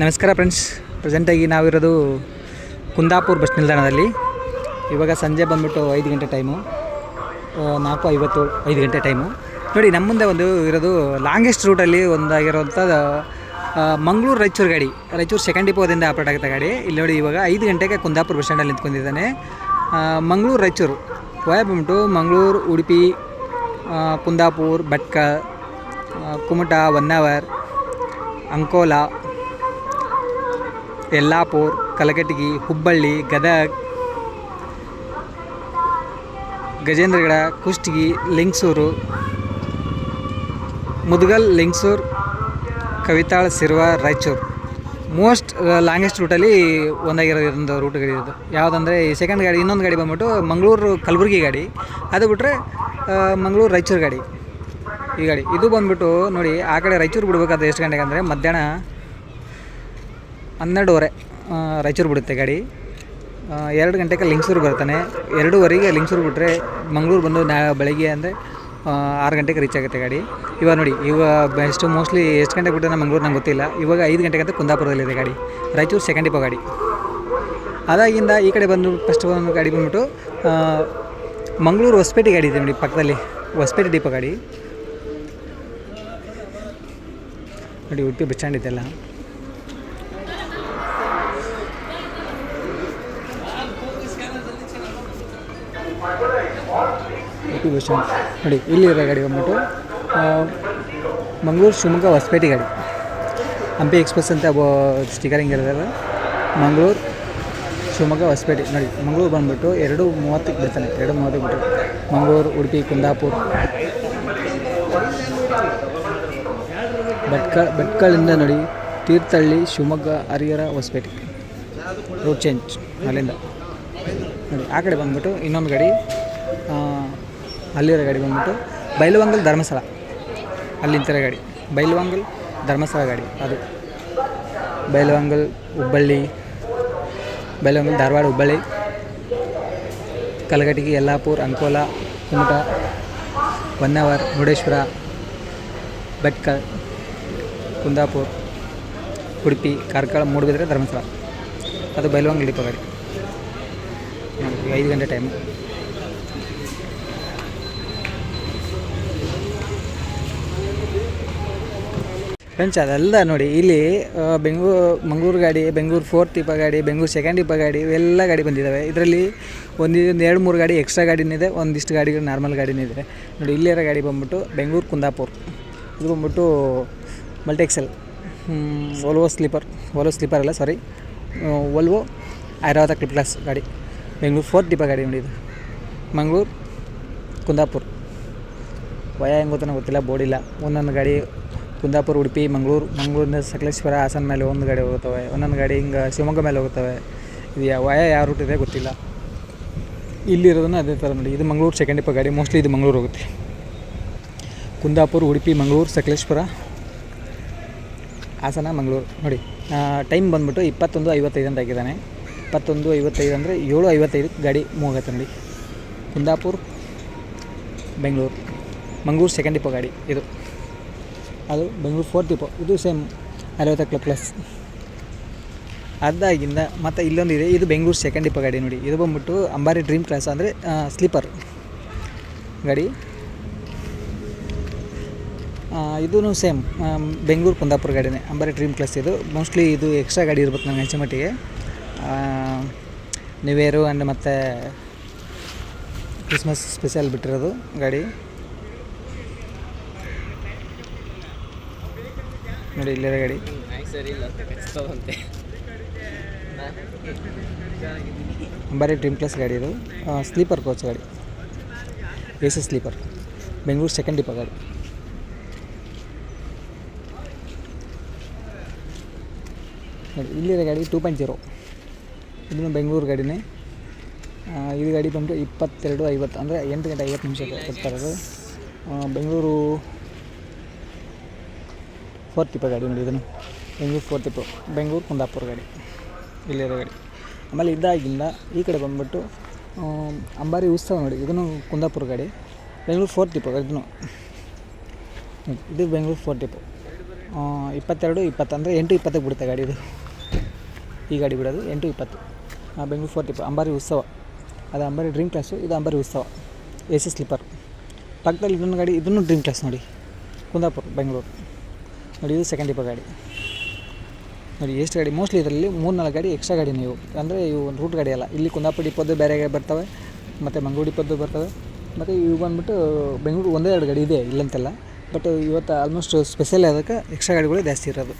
ನಮಸ್ಕಾರ ಫ್ರೆಂಡ್ಸ್. ಪ್ರೆಸೆಂಟಾಗಿ ನಾವಿರೋದು ಕುಂದಾಪುರ ಬಸ್ ನಿಲ್ದಾಣದಲ್ಲಿ. ಇವಾಗ ಸಂಜೆ ಬಂದ್ಬಿಟ್ಟು ಐದು ಗಂಟೆ ಟೈಮು ನಾಲ್ಕು ಐವತ್ತು ಐದು ಗಂಟೆ ಟೈಮು ನೋಡಿ ನಮ್ಮ ಮುಂದೆ ಒಂದು ಇರೋದು ಲಾಂಗೆಸ್ಟ್ ರೂಟಲ್ಲಿ ಒಂದಾಗಿರೋಂಥ ಮಂಗಳೂರು ರಾಯಚೂರು ಗಾಡಿ. ರಾಯಚೂರು ಸೆಕೆಂಡ್ ಡಿಪೋದಿಂದ ಆಪ್ರೇಟ್ ಆಗುತ್ತೆ ಗಾಡಿ. ಇಲ್ಲಿ ನೋಡಿ, ಇವಾಗ ಐದು ಗಂಟೆಗೆ ಕುಂದಾಪುರ ಬಸ್ ಸ್ಟ್ಯಾಂಡಲ್ಲಿ ನಿಂತ್ಕೊಂಡಿದ್ದಾನೆ. ಮಂಗಳೂರು ರಾಯಚೂರು. ವಯ ಬಂದ್ಬಿಟ್ಟು ಮಂಗಳೂರು, ಉಡುಪಿ ಕುಂದಾಪುರ್, ಭಟ್ಕ ಕುಮಟಾ ಕುಮಟ, ಹೊನ್ನಾವರ್, ಅಂಕೋಲಾ ಯಲ್ಲಾಪುರ್, ಕಲಘಟಗಿ, ಹುಬ್ಬಳ್ಳಿ, ಗದಗ, ಗಜೇಂದ್ರಗಡ, ಕುಷ್ಟಗಿ, ಲಿಂಗ್ಸೂರು, ಮುದ್ಗಲ್, ಲಿಂಗ್ಸೂರು, ಕವಿತಾಳ್, ಸಿರ್ವ, ರಾಯಚೂರು. ಮೋಸ್ಟ್ ಲಾಂಗೆಸ್ಟ್ ರೂಟಲ್ಲಿ ಒಂದಾಗಿರೋದು ಒಂದು ರೂಟ್ ಗಾಡಿ ಇದು ಯಾವುದಂದರೆ ಈ ಸೆಕೆಂಡ್ ಗಾಡಿ, ಇನ್ನೊಂದು ಗಾಡಿ ಬಂದ್ಬಿಟ್ಟು ಮಂಗಳೂರು ಕಲಬುರಗಿ ಗಾಡಿ. ಅದು ಬಿಟ್ಟರೆ ಮಂಗಳೂರು ರಾಯಚೂರು ಗಾಡಿ. ಈ ಗಾಡಿ. ಇದು ಬಂದ್ಬಿಟ್ಟು ನೋಡಿ, ಆ ಕಡೆ ರಾಯಚೂರು ಬಿಡಬೇಕಾದ್ರೆ ಎಷ್ಟು ಗಂಟೆಗೆ ಅಂದರೆ ಮಧ್ಯಾಹ್ನ ಹನ್ನೆರಡುವರೆ ರಾಯಚೂರು ಬಿಡುತ್ತೆ ಗಾಡಿ. ಎರಡು ಗಂಟೆಗೆ ಲಿಂಗ್ಸೂರು ಬರ್ತಾನೆ. ಎರಡೂವರೆಗೆ ಲಿಂಗ್ಸೂರು ಬಿಟ್ಟರೆ ಮಂಗಳೂರು ಬಂದು ನಾ, ಬೆಳಗ್ಗೆ ಅಂದರೆ ಆರು ಗಂಟೆಗೆ ರೀಚ್ ಆಗುತ್ತೆ ಗಾಡಿ. ಇವಾಗ ನೋಡಿ ಇವಾಗ ಎಷ್ಟು ಮೋಸ್ಟ್ಲಿ ಎಷ್ಟು ಗಂಟೆಗೆ ಬಿಟ್ಟರೆ ಮಂಗಳೂರು ನಂಗೆ ಗೊತ್ತಿಲ್ಲ. ಇವಾಗ ಐದು ಗಂಟೆಗೆ ಅಂತ ಕುಂದಾಪುರದಲ್ಲಿದೆ ಗಾಡಿ. ರಾಯಚೂರು ಸೆಕೆಂಡ್ ಇಪ್ಪ ಗಾಡಿ. ಅದಾಗಿಂದ ಈ ಕಡೆ ಬಂದು ಫಸ್ಟ್ ಒಂದು ಗಾಡಿ ಬಂದುಬಿಟ್ಟು ಮಂಗಳೂರು ಹೊಸಪೇಟೆ ಗಾಡಿ ಇದೆ ನೋಡಿ ಪಕ್ಕದಲ್ಲಿ. ಹೊಸಪೇಟೆ ಡಿಪ ಗಾಡಿ. ನೋಡಿ, ಉಡುಪಿ ಬಸ್ ಬಸ್ ಸ್ಟ್ಯಾಂಡ್ ನೋಡಿ ಇಲ್ಲಿರೋ ಗಾಡಿ ಬಂದ್ಬಿಟ್ಟು ಮಂಗಳೂರು ಶಿವಮೊಗ್ಗ ಹೊಸಪೇಟೆ ಗಾಡಿ. ಹಂಪಿ ಎಕ್ಸ್ಪ್ರೆಸ್ ಅಂತ ಸ್ಟಿಕರಿಂಗ್ ಇರೋದಲ್ಲ ಮಂಗಳೂರು ಶಿವಮೊಗ್ಗ ಹೊಸಪೇಟೆ. ನೋಡಿ, ಮಂಗಳೂರು ಬಂದ್ಬಿಟ್ಟು ಎರಡು ಮೂವತ್ತಕ್ಕೆ ಬಿಡ್ತಾನೆ ಎರಡು ಮೂವತ್ತಕ್ಕೆ ಬಿಟ್ಟು. ಮಂಗಳೂರು, ಉಡುಪಿ, ಕುಂದಾಪುರ. ಭಟ್ಕ, ಭಟ್ಕಳಿಂದ ನೋಡಿ, ತೀರ್ಥಹಳ್ಳಿ, ಶಿವಮೊಗ್ಗ, ಹರಿಹರ, ಹೊಸಪೇಟೆ. ರೋಡ್ ಚೇಂಜ್ ಅಲ್ಲಿಂದ. ನೋಡಿ, ಆ ಕಡೆ ಬಂದ್ಬಿಟ್ಟು ಇನ್ನೊಂದು ಗಾಡಿ ಅಲ್ಲಿರೋ ಗಾಡಿ ಬಂದ್ಬಿಟ್ಟು ಬೈಲುವಂಗಲ್ ಧರ್ಮಸ್ಥಳ. ಅಲ್ಲಿಂತರ ಗಾಡಿ. ಬೈಲುವಂಗಲ್ ಧರ್ಮಸ್ಥಳ ಗಾಡಿ ಅದು. ಬೈಲುವಂಗಲ್ ಹುಬ್ಬಳ್ಳಿ, ಬೈಲುವಂಗಲ್ ಧಾರವಾಡ, ಹುಬ್ಬಳ್ಳಿ, ಕಲಘಟಗಿ, ಯಲ್ಲಾಪುರ್ ಅಂಕೋಲ ಕುಮಟ, ಹೊನ್ನಾವರ್, ಮುರುಡೇಶ್ವರ ಭಟ್ಕಲ್ ಕುಂದಾಪುರ್, ಉಡುಪಿ, ಕಾರ್ಕಳ ಮೂಡುಬಿದ್ರೆ ಧರ್ಮಸ್ಥಳ. ಅದು ಬೈಲುವಂಗಲ್ ಡಿಪೋ ಗಾಡಿ. ಐದು ಗಂಟೆ ಟೈಮು ಫ್ರೆಂಡ್ಸ್ ಅದೆಲ್ಲ ನೋಡಿ, ಇಲ್ಲಿ ಬೆಂಗಳೂರು ಮಂಗ್ಳೂರು ಗಾಡಿ, ಬೆಂಗಳೂರು ಫೋರ್ತ್ ಟಿಪ ಗಾಡಿ, ಬೆಂಗಳೂರು ಸೆಕೆಂಡ್ ಟಿಪ ಗಾಡಿ, ಇವೆಲ್ಲ ಗಾಡಿ ಬಂದಿದ್ದಾವೆ ಇದರಲ್ಲಿ ಒಂದು ಎರಡು, ಮೂರು ಗಾಡಿ ಎಕ್ಸ್ಟ್ರಾ ಗಾಡಿನಿದೆ, ಒಂದಿಷ್ಟು ಗಾಡಿಗಳು ನಾರ್ಮಲ್ ಗಾಡಿನಿದೆ ನೋಡಿ ಇಲ್ಲಿರೋ ಗಾಡಿ ಬಂದ್ಬಿಟ್ಟು ಬೆಂಗಳೂರು ಕುಂದಾಪುರ್. ಇದು ಬಂದ್ಬಿಟ್ಟು multi axle Volvo sleeper Volvo sleeper ಅಲ್ಲ sorry Volvo Airavata club class ಗಾಡಿ. ಬೆಂಗಳೂರು ಫೋರ್ತ್ ಟಿಪ ಗಾಡಿ ನೋಡಿ ಇದು. ಮಂಗಳೂರು ಕುಂದಾಪುರ್. ವಯ ಹೆಂಗೆ ಗೊತ್ತಿಲ್ಲ ಬೋರ್ಡಿಲ್ಲ ಒಂದೊಂದು ಗಾಡಿ ಕುಂದಾಪುರ, ಉಡುಪಿ, ಮಂಗಳೂರು. ಮಂಗಳೂರಿನ ಸಕಲೇಶ್ವರ ಹಾಸನ ಮೇಲೆ ಒಂದು ಗಾಡಿ ಹೋಗುತ್ತವೆ. ಒಂದೊಂದು ಗಾಡಿ ಹಿಂಗೆ ಶಿವಮೊಗ್ಗ ಮೇಲೆ ಹೋಗುತ್ತವೆ. ಇದು ಯಾವ ವಯ ಯಾವ ರೂಟ್ ಇದೆ ಗೊತ್ತಿಲ್ಲ. ಇಲ್ಲಿರೋದನ್ನ ಅದೇ ಥರ ನೋಡಿ. ಇದು ಮಂಗಳೂರು ಸೆಕೆಂಡ್ ಇಪ್ಪ ಗಾಡಿ. ಮೋಸ್ಟ್ಲಿ ಇದು ಮಂಗಳೂರು ಹೋಗುತ್ತೆ. ಕುಂದಾಪುರ, ಉಡುಪಿ, ಮಂಗಳೂರು ಸಕಲೇಶ್ವರ ಹಾಸನ, ಮಂಗಳೂರು. ನೋಡಿ ಟೈಮ್ ಬಂದ್ಬಿಟ್ಟು ಇಪ್ಪತ್ತೊಂದು ಐವತ್ತೈದು ಅಂತ ಹಾಕಿದ್ದಾನೆ. ಇಪ್ಪತ್ತೊಂದು ಐವತ್ತೈದು ಅಂದರೆ ಏಳು ಐವತ್ತೈದು ಗಾಡಿ ಮೂವ್ ಆಗುತ್ತೆ ನೋಡಿ. ಕುಂದಾಪುರ, ಬೆಂಗಳೂರು. ಮಂಗಳೂರು ಸೆಕೆಂಡ್ ಇಪ್ಪ ಗಾಡಿ ಇದು. ಅದು ಬೆಂಗಳೂರು ಫೋರ್ತ್ ಡಿಪೋ ಇದು ಸೇಮ್ ಅರವತ್ತು ಪ್ಲಸ್ ಅದಾಗಿಂದ ಮತ್ತು ಇಲ್ಲೊಂದು ಇದೆ. ಇದು ಬೆಂಗಳೂರು ಸೆಕೆಂಡ್ ಡಿಪೋ ಗಾಡಿ ನೋಡಿ. ಇದು ಬಂದ್ಬಿಟ್ಟು ಅಂಬಾರಿ ಡ್ರೀಮ್ ಕ್ಲಾಸ್ ಅಂದರೆ ಸ್ಲೀಪರ್ ಗಾಡಿ. ಇದೂ ಸೇಮ್ ಬೆಂಗಳೂರು ಕುಂದಾಪುರ ಗಾಡಿನೇ. ಅಂಬಾರಿ ಡ್ರೀಮ್ ಕ್ಲಾಸ್ ಇದು. ಮೋಸ್ಟ್ಲಿ ಇದು ಎಕ್ಸ್ಟ್ರಾ ಗಾಡಿ ಇರ್ಬೇಕು ನನಗೆ ಹೆಚ್ಚು ಮಟ್ಟಿಗೆ. ನ್ಯೂ ಇಯರು ಆ್ಯಂಡ್ ಮತ್ತು ಕ್ರಿಸ್ಮಸ್ ಸ್ಪೆಷಲ್ ಬಿಟ್ಟಿರೋದು ಗಾಡಿ. ನೋಡಿ ಇಲ್ಲದ ಗಾಡಿ. ಬರೀ ಡ್ರೀಮ್ ಕ್ಲಾಸ್ ಗಾಡಿ ಇದು. ಸ್ಲೀಪರ್ ಕೋಚ್ ಗಾಡಿ. A C sleeper Bengaluru second depot ಗಾಡಿ. ನೋಡಿ, ಇಲ್ಲಿರೋ ಗಾಡಿ ಟೂ ಪಾಯಿಂಟ್ ಜೀರೋ ಇದನ್ನು ಬೆಂಗಳೂರು ಗಾಡಿನೇ. ಇದು ಗಾಡಿ ಬಂದು ಇಪ್ಪತ್ತೆರಡು ಐವತ್ತು, ಅಂದರೆ ಎಂಟು ಗಂಟೆ ಐವತ್ತು ನಿಮಿಷಕ್ಕೆ ಕೊಡ್ತಾ ಇರೋದು. ಬೆಂಗಳೂರು ಫೋರ್ತ್ ಟಿಪ್ಪ ಗಾಡಿ ನೋಡಿ ಇದನ್ನು ಬೆಂಗಳೂರು ಫೋರ್ ಟಿಪ್ಪು ಬೆಂಗಳೂರು ಕುಂದಾಪುರ ಗಾಡಿ. ಇಲ್ಲಿರೋ ಗಾಡಿ. ಆಮೇಲೆ ಇದಾಗಿಲ್ಲ. ಈ ಕಡೆ ಬಂದುಬಿಟ್ಟು ಅಂಬಾರಿ ಉತ್ಸವ ನೋಡಿ. ಇದನ್ನು ಕುಂದಾಪುರ ಗಾಡಿ. ಬೆಂಗಳೂರು ಫೋರ್ ಟಿಪ್ಪು ಇದನ್ನು. ಇದು ಬೆಂಗಳೂರು ಫೋರ್ ಟಿಪ್ಪು ಇಪ್ಪತ್ತೆರಡು, ಇಪ್ಪತ್ತು ಅಂದರೆ ಎಂಟು, ಇಪ್ಪತ್ತಕ್ಕೆ ಬಿಡುತ್ತೆ ಗಾಡಿ ಇದು. ಈ ಗಾಡಿ ಬಿಡೋದು ಎಂಟು, ಇಪ್ಪತ್ತು. ಬೆಂಗ್ಳೂರು ಫೋರ್ತ್ ಇಪ್ಪ ಅಂಬಾರಿ ಉತ್ಸವ. ಅದು ಅಂಬಾರಿ ಡ್ರೀಮ್ ಕ್ಲಾಸು, ಇದು Ambari Utsav. A C sleeper. ಪಕ್ಕದಲ್ಲಿ ಇನ್ನೊಂದು ಗಾಡಿ, ಇದನ್ನು ಡ್ರೀಮ್ ಕ್ಲಾಸ್ ನೋಡಿ. ಕುಂದಾಪುರ, ಬೆಂಗಳೂರು. ನೋಡಿ, ಇದು ಸೆಕೆಂಡ್ ಇಪ್ಪ ಗಾಡಿ. ನೋಡಿ, ಎಷ್ಟು ಗಾಡಿ? ಮೋಸ್ಟ್ಲಿ ಇದರಲ್ಲಿ ಮೂರು ನಾಲ್ಕು ಗಾಡಿ ಎಕ್ಸ್ಟ್ರಾ ಗಾಡಿ ನೀವು. ಅಂದರೆ ಇವು ಒಂದು ರೂಟ್ ಗಾಡಿ ಅಲ್ಲ. ಇಲ್ಲಿ ಕುಂದಾಪುರ ಡಿಪೋದು ಬೇರೆ ಬರ್ತವೆ, ಮತ್ತು ಮಂಗಳೂರು ಡಿಪೋದು ಬರ್ತವೆ. ಮತ್ತು ಇವು ಬಂದ್ಬಿಟ್ಟು ಬೆಂಗಳೂರು ಒಂದೇ ಎರಡು ಗಾಡಿ ಇದೆ ಇಲ್ಲಂತೆಲ್ಲ. ಬಟ್ ಇವತ್ತು ಆಲ್ಮೋಸ್ಟ್ ಸ್ಪೆಷಲ್ ಅದಕ್ಕೆ ಎಕ್ಸ್ಟ್ರಾ ಗಾಡಿಗಳು ಜಾಸ್ತಿ ಇರೋದು.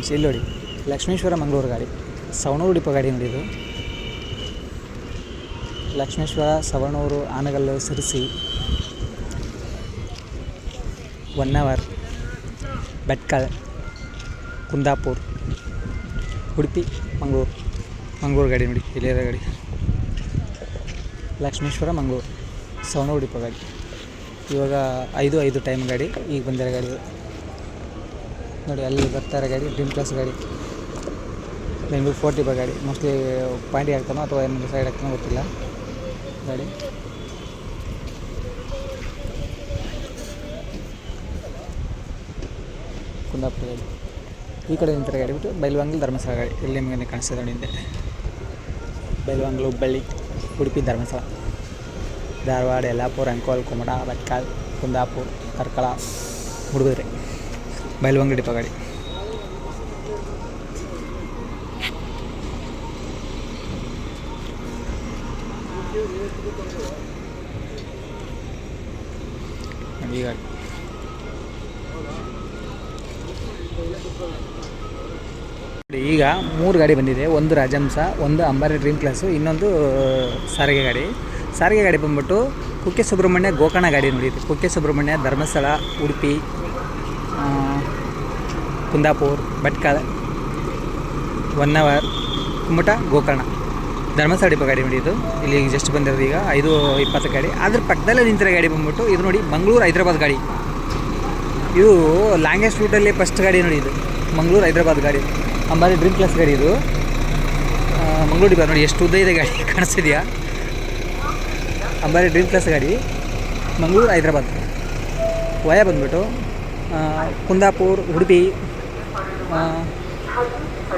ಫ್ರೆಂಡ್ಸ್, ಇಲ್ಲಿ ನೋಡಿ, ಲಕ್ಷ್ಮೇಶ್ವರ ಮಂಗಳೂರು ಗಾಡಿ, ಸವಣೂರು ಡಿಪೋ ಗಾಡಿ ನೋಡಿದ್ದು ಲಕ್ಷ್ಮೇಶ್ವರ, ಸವಣೂರು, ಆನಗಲ್ಲು, ಸಿರಿಸಿ ಒನ್ ಅವರ್ ಬೆಟ್ಕಲ್ ಕುಂದಾಪುರ್, ಉಡುಪಿ, ಮಂಗಳೂರು ಮಂಗಳೂರು ಗಾಡಿ ನೋಡಿ ಇಲ್ಲಿರೋ ಗಾಡಿ. ಲಕ್ಷ್ಮೇಶ್ವರ, ಮಂಗಳೂರು, ಸವಣೂರು ಡಿಪೋ ಗಾಡಿ. ಇವಾಗ ಐದು ಐದು ಟೈಮ್ ಗಾಡಿ, ಈಗ ಬಂದಿರೋ ಗಾಡಿ. ನೋಡಿ, ಅಲ್ಲಿ ಬರ್ತಾರೆ ಗಾಡಿ ಡ್ರೀಮ್ ಕ್ಲಾಸ್ ಗಾಡಿ. ಬೆಂಗಳೂರು ಫೋರ್ಟಿ ಗಾಡಿ. ಮೋಸ್ಟ್ಲಿ ಪಾಂಡಿ ಆಗ್ತಾನೋ ಅಥವಾ ಏನು ಸೈಡ್ ಆಗ್ತಾನೋ ಗೊತ್ತಿಲ್ಲ. ಗಾಡಿ. ಕುಂದಾಪುರ ಗಾಡಿ. ಈ ಕಡೆ ನಿಂತರ ಗಾಡಿ ಬಿಟ್ಟು ಬೈಲ್ವಾಂಗ್ಲು ಧರ್ಮಸ್ಥಳ ಗಾಡಿ. ಇಲ್ಲಿ ನಿಮಗೆ ಕಾಣಿಸ್ತದೆ ನೋಡಿ ಹಿಂದೆ. ಬೈಲ್ವಾಂಗ್ಲು ಹುಬ್ಬಳ್ಳಿ ಉಡುಪಿ ಧರ್ಮಸ್ಥಳ. ಧಾರವಾಡ, ಯಲ್ಲಾಪುರ, ಅಂಕೋಲ್ ಕುಮಟ ಭಟ್ಕಲ್ ಕುಂದಾಪುರ ಕಾರ್ಕಳ ಮುಡುಬಿದ್ರೆ ಬೈಲ್ವಂಗಡಿ ಡಿಪೋ ಗಾಡಿ ನೋಡಿ ಈ ಗಾಡಿ ನೋಡಿ, ಈಗ ಮೂರು ಗಾಡಿ ಬಂದಿದೆ. ಒಂದು ರಾಜಹಂಸ ಒಂದು ಅಂಬಾರಿ ಡ್ರೀಮ್ ಕ್ಲಾಸು ಇನ್ನೊಂದು ಸಾರಿಗೆ ಗಾಡಿ. ಸಾರಿಗೆ ಗಾಡಿ ಬಂದ್ಬಿಟ್ಟು ಕುಕ್ಕೆ ಸುಬ್ರಹ್ಮಣ್ಯ ಗೋಕರ್ಣ ಗಾಡಿ ನೋಡಿದ್ವಿ ಕುಕ್ಕೆ ಸುಬ್ರಹ್ಮಣ್ಯ ಧರ್ಮಸ್ಥಳ ಉಡುಪಿ ಕುಂದಾಪುರ್, ಭಟ್ಕಳ ಅವರ್ ಕುಮಟ ಗೋಕರ್ಣ. ಧರ್ಮಸ್ಥಳ ಡಿಪೋ ಗಾಡಿ ನೋಡಿ ಇದು ಇಲ್ಲಿ ಜಸ್ಟ್ ಬಂದಿರೋದು ಈಗ ಐದು ಇಪ್ಪತ್ತು ಗಾಡಿ. ಅದ್ರ ಪಕ್ಕದಲ್ಲೇ ನಿಂತಿರೋ ಗಾಡಿ ಬಂದ್ಬಿಟ್ಟು ಇದು ನೋಡಿ ಮಂಗಳೂರು ಹೈದ್ರಾಬಾದ್ ಗಾಡಿ. ಇದು ಲಾಂಗೆಸ್ಟ್ ರೂಟಲ್ಲಿ ಫಸ್ಟ್ ಗಾಡಿ ನೋಡಿ ಇದು. ಮಂಗಳೂರು ಹೈದ್ರಾಬಾದ್ ಗಾಡಿ. ಅಂಬಾರಿ ಡ್ರೀಮ್ ಕ್ಲಾಸ್ ಗಾಡಿ ಇದು. ಮಂಗಳೂರು ಡಿಪೋ ನೋಡಿ ಎಷ್ಟು ಉದ್ದ ಇದೆ ಗಾಡಿ ಕಾಣಿಸ್ತಿದೆಯಾ? ಅಂಬಾರಿ ಡ್ರೀಮ್ ಕ್ಲಾಸ್ ಗಾಡಿ. ಮಂಗಳೂರು ಹೈದ್ರಾಬಾದ್. ವಯ ಬಂದ್ಬಿಟ್ಟು ಕುಂದಾಪುರ್, ಉಡುಪಿ.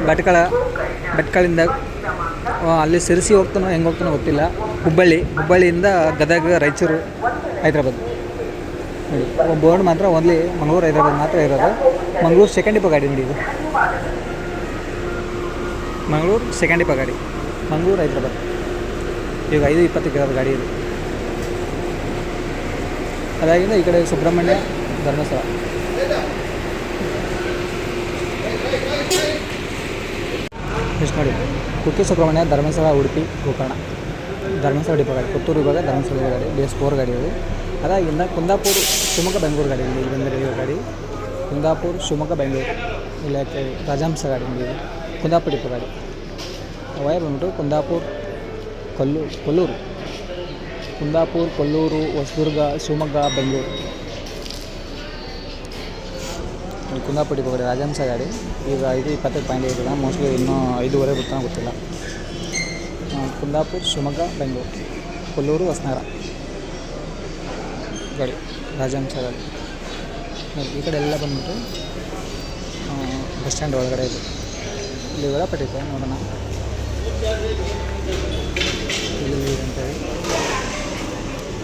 ಭಟ್ಕಳ, ಭಟ್ಕಳಿಂದ ಅಲ್ಲಿ ಸಿರಿಸಿ ಹೋಗ್ತಾನೋ, ಹೆಂಗೆ ಹೋಗ್ತಾನೋ ಗೊತ್ತಿಲ್ಲ. ಹುಬ್ಬಳ್ಳಿ, ಹುಬ್ಬಳ್ಳಿಯಿಂದ ಗದಗ, ರಾಯಚೂರು, ಹೈದ್ರಾಬಾದ್. ಬೋರ್ಡ್ ಮಾತ್ರ ಓನ್ಲಿ ಮಂಗಳೂರು, ಹೈದ್ರಾಬಾದ್ ಮಾತ್ರ ಇರೋದು. ಮಂಗಳೂರು ಸೆಕೆಂಡ್ ಇಪ್ಪ ಗಾಡಿ ನೋಡಿ ಇದು. ಮಂಗಳೂರು ಸೆಕೆಂಡ್ ಇಪ್ಪ ಗಾಡಿ. ಮಂಗಳೂರು, ಹೈದ್ರಾಬಾದ್. ಈಗ ಐದು ಇಪ್ಪತ್ತಕ್ಕೆ ಇರೋದು ಗಾಡಿ ಇದು. ಅದಾಗಿಂದ ಈ ಕಡೆ ಸುಬ್ರಹ್ಮಣ್ಯ ಧರ್ಮಸ್ಥಳ. ಎಷ್ಟು ನೋಡಿ. ಕುಕ್ಕೆ ಸುಬ್ರಹ್ಮಣ್ಯ ಧರ್ಮಸ್ಥಳ, ಉಡುಪಿ, ಗೋಕರ್ಣ. ಧರ್ಮಸ್ಥಳ ಡಿಪೋ ಗಾಡಿ ಪುತ್ತೂರು ವಿಭಾಗ ಧರ್ಮಸ್ಥಳ ಗಾಡಿ ಬಿ ಎಸ್ ಫೋರ್ ಗಾಡಿ ಅದು. ಅದಾಗಿಂದ ಕುಂದಾಪುರ, ಶಿವಮೊಗ್ಗ, ಬೆಂಗಳೂರು ಗಾಡಿ ಇಲ್ಲಿ ಬಂದಿರೋ ಗಾಡಿ. ಕುಂದಾಪುರ, ಶಿವಮೊಗ್ಗ, ಬೆಂಗಳೂರು. ಇಲ್ಲ ರಾಜಹಂಸ ಗಾಡಿ ಇದು. ಕುಂದಾಪುರ ಡಿಪೋ ಗಾಡಿ. ವಯ ಬಂದ್ಬಿಟ್ಟು ಕುಂದಾಪುರ ಕೊಲ್ಲೂರು ಕೊಲ್ಲೂರು. ಕುಂದಾಪುರ, ಕೊಲ್ಲೂರು, ಹೊಸದುರ್ಗ, ಶಿವಮೊಗ್ಗ, ಬೆಂಗಳೂರು. ಇಲ್ಲಿ ಕುಂದಾಪುರ ಹೋಗ್ರಿ ರಾಜಹಂಸ ಗಾಡಿ. ಈಗ ಐದು ಇಪ್ಪತ್ತೈದು ಪಾಯಿಂಟ್ ಐದು ಮೋಸ್ಟ್ಲಿ ಇನ್ನೂ ಐದೂವರೆ ಬರ್ತಾನೆ ಗೊತ್ತಿಲ್ಲ. ಕುಂದಾಪುರ, ಶಿವಮೊಗ್ಗ, ಬೆಂಗಳೂರು. ಕೊಲ್ಲೂರು, ಹೊಸನಗರ. ಗಾಡಿ, ರಾಜಹಂಸ ಗಾಡಿ. ಈ ಕಡೆ ಎಲ್ಲ ಬಂದ್ಬಿಟ್ಟು ಬಸ್ ಸ್ಟ್ಯಾಂಡ್ ಒಳಗಡೆ ಇದೆ. ಇಲ್ಲಿ ವೇಳಾಪಟ್ಟಿ ಇದೆ ನೋಡೋಣ. ಇಲ್ಲಿ ಅಂತೇಳಿ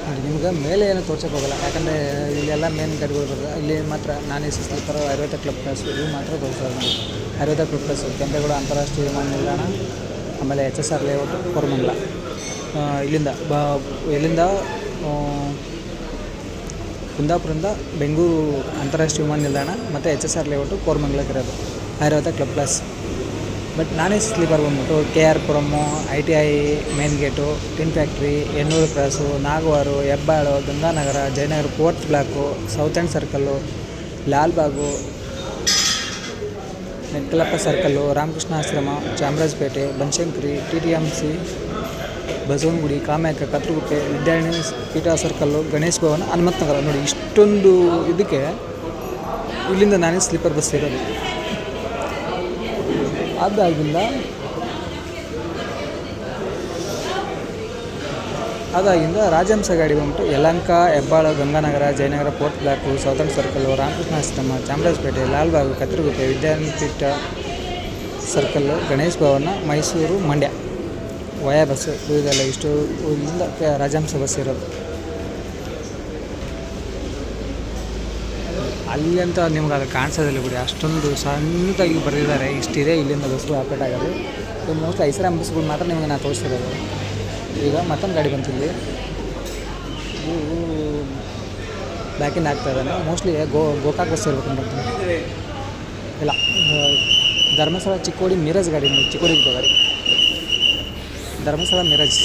ನೋಡಿ ನಿಮ್ಗೆ ಮೇಲೆ ಏನು ತೋರ್ಸಕ್ಕೆ ಹೋಗಲ್ಲ. ಯಾಕಂದರೆ ಇಲ್ಲೆಲ್ಲ ಮೇನ್ ಗಾಡಿಗಳು ಬರ್ತದೆ ಇಲ್ಲಿ ಮಾತ್ರ ನಾನೇ A C sleeper club plus, ಇವು ಮಾತ್ರ ತೋರಿಸೋದು ನಾವು ಐವತ್ತು ಕ್ಲಬ್ ಪ್ಲಸ್, ಕೆಂಪೇಗೌಡ ಅಂತಾರಾಷ್ಟ್ರೀಯ ವಿಮಾನ ನಿಲ್ದಾಣ, ಆಮೇಲೆ H S R layout Koramangala. ಇಲ್ಲಿಂದ ಬ ಇಲ್ಲಿಂದ ಕುಂದಾಪುರದಿಂದ ಬೆಂಗಳೂರು ಅಂತಾರಾಷ್ಟ್ರೀಯ ವಿಮಾನ ನಿಲ್ದಾಣ ಮತ್ತು ಎಚ್ ಎಸ್ ಆರ್ ಲೇಔಟು ಕೋರ್ಮಂಗ್ಲಕ್ಕೆ ಇರೋದು. Airavat club plus. ಬಟ್ ನಾನೇ ಸ್ಲೀಪರ್ ಬಂದ್ಬಿಟ್ಟು K R Puram, I T I, main gate, tin factory, Hennur cross, Nagawara, Hebbal, Ganganagar, Jayanagar fourth block, south end circle, Lalbagh Netkallappa circle, Ramakrishna Ashram, Chamarajpet, Banashankari, T T M C, Basavanagudi, Kamakya, Kathriguppe Vidyarthi Peetha circle, Ganesh ಭವನ, ಹನುಮಂತನಗರ. ನೋಡಿ, ಇಷ್ಟೊಂದು ಇದಕ್ಕೆ ಇಲ್ಲಿಂದ ನಾನೇ sleeper bus ಇರೋದು. ಅದಾಗಿಲ್ಲ ಅದಾಗಿಂದ ರಾಜಹಂಸ ಗಾಡಿ ಬಂದ್ಬಿಟ್ಟು Yelahanka, Hebbal, Ganganagar, Jayanagar, fourth block circle, Ramakrishna Ashram Chamarajpet, Lalbagh, Kathriguppe, Vidyapeetha circle Ganesh Bhavan, Mysuru, Mandya. Via bus ಇದೆಲ್ಲ ಇಷ್ಟು ಇಲ್ಲಿಂದ ರಾಜಹಂಸ ಬಸ್ ಇರೋದು. ಅಲ್ಲಿ ಅಂತ ನಿಮ್ಗೆ ಅದು ಕಾಣಿಸೋದಿಲ್ಲ ಬಿಡಿ. ಅಷ್ಟೊಂದು ಸಣ್ಣದಾಗಿ ಬರೆದಿದ್ದಾರೆ. ಇಷ್ಟಿದೆ ಇಲ್ಲಿಂದ ಬಸ್ಗಳು ಆಪ್ರೇಟ್ ಆಗೋದು. ಇದು ಮೋಸ್ಟ್ಲಿ ಐಸರಾಮ್ ಬಸ್ಗಳು ಮಾತ್ರ ನಿಮಗೆ ನಾನು ತೋರಿಸ್ತಿರೋದು ಈಗ ಮತ್ತೊಂದು ಗಾಡಿ ಬಂತಿಲ್ಲಿ ಬ್ಯಾಕಿಂದ ಆಗ್ತಾ ಇದ್ದಾನೆ. ಮೋಸ್ಟ್ಲಿ ಗೋ, ಗೋಕಾಕ್ ಬಸ್ ಇರ್ಬೇಕು ಅಂತ ಇಲ್ಲ, ಧರ್ಮಸ್ಥಳ ಚಿಕ್ಕೋಡಿ ಮಿರಜ್ ಗಾಡಿ ನೀವು ಚಿಕ್ಕೋಡಿಗೆ ಗಾಡಿ. ಧರ್ಮಸ್ಥಳ ಮಿರಜ್.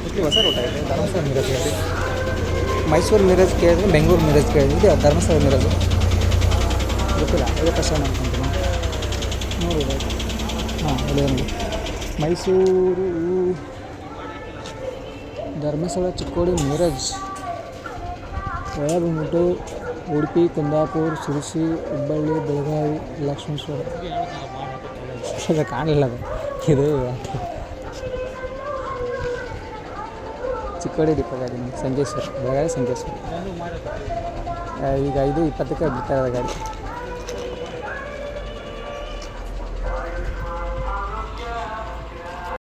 ಮೋಸ್ಟ್ಲಿ ಹೊಸ ರೂಟ್ ಆಗಿದೆ? ಧರ್ಮಸ್ಥಳ ಮಿರಜ್ ಗಾಡಿ. ಮೈಸೂರು ಮಿರಜ್ ಕೇಳಿದ್ರೆ ಬೆಂಗಳೂರು ಮಿರಜ್ ಕೇಳಿದ್ರೆ ಧರ್ಮಸ್ಥಳ ಮಿರಜ್. ಗೊತ್ತಿಲ್ಲ ಅದೇ ಕಷ್ಟ ಅನ್ಕೊಂತೀನಿ ನೋಡಿ ಹಾಂ ಅದೇ ಮೈಸೂರು, ಧರ್ಮಸ್ಥಳ, ಚಿಕ್ಕೋಡಿ, ಮಿರಜ್. ಒಳ ಬಂದ್ಬಿಟ್ಟು ಉಡುಪಿ, ಕುಂದಾಪುರ್, ಶಿರಸಿ, ಹುಬ್ಬಳ್ಳಿ, ಬೆಳಗಾವಿ, ಲಕ್ಷ್ಮೇಶ್ವರ. ಕಾಣಲಿಲ್ಲ ಅದು. ಇದು ಚಿಕ್ಕೋಡಿ ದೀಪ ಗಾಡಿ ಸಂಕೇಶ್ವರ ಬೆಳಗಾವಿ ಸಂಕೇಶ್ವರ ಈಗ ಐದು ಇಪ್ಪತ್ತಕ್ಕೆ ಬಿಡ್ತಾ ಇರೋದು ಗಾಡಿ.